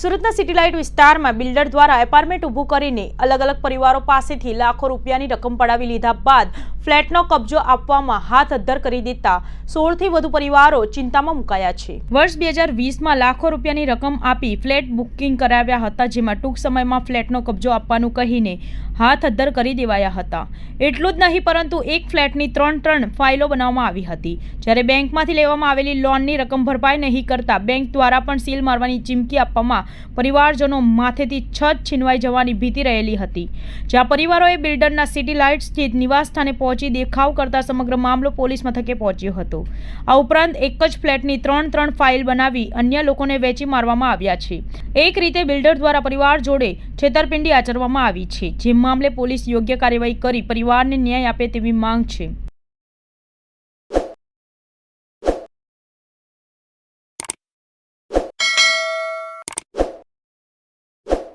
સુરતના city light વિસ્તારમાં builder દ્વારા એપાર્ટમેન્ટ ઊભું કરીને અલગ અલગ પરિવારો પાસેથી લાખો રૂપિયાની રકમ પડાવી લીધા બાદ ફ્લેટનો કબજો આપવામાં હાથ અદ્ધર કરી દેતા સોળથી વધુ પરિવારો ચિંતામાં મુકાયા છે. વર્ષ બે હજાર વીસમાં લાખો રૂપિયાની રકમ આપી ફ્લેટ બુકિંગ કરાવ્યા હતા, જેમાં ટૂંક સમયમાં ફ્લેટનો કબજો આપવાનું કહીને હાથ અદ્ધર કરી દેવાયા હતા. એટલું જ નહીં, પરંતુ એક ફ્લેટની ત્રણ ત્રણ ફાઇલો બનાવવામાં આવી હતી. જ્યારે બેંકમાંથી લેવામાં આવેલી લોનની રકમ ભરપાઈ નહીં કરતા બેંક દ્વારા પણ સીલ મારવાની ચીમકી આપવામાં પરિવારજનો માથેથી છત છીનવાઈ જવાની ભીતિ રહેલી હતી. જ્યાં પરિવારોએ બિલ્ડરના સિટી લાઇટ સ્થિત નિવાસ સ્થાને પહોંચી દેખાવ કરતા સમગ્ર મામલો પોલીસ મથકે પહોંચ્યો હતો. આ ઉપરાંત એક જ ફ્લેટની ત્રણ ત્રણ ફાઇલ બનાવી અન્ય લોકોને વેચી મારવામાં આવ્યા છે. એક રીતે બિલ્ડર દ્વારા પરિવાર જોડે છેતરપિંડી આચરવામાં આવી છે. જે મામલે પોલીસ યોગ્ય કાર્યવાહી કરી પરિવારને ન્યાય આપે તેવી માંગ છે.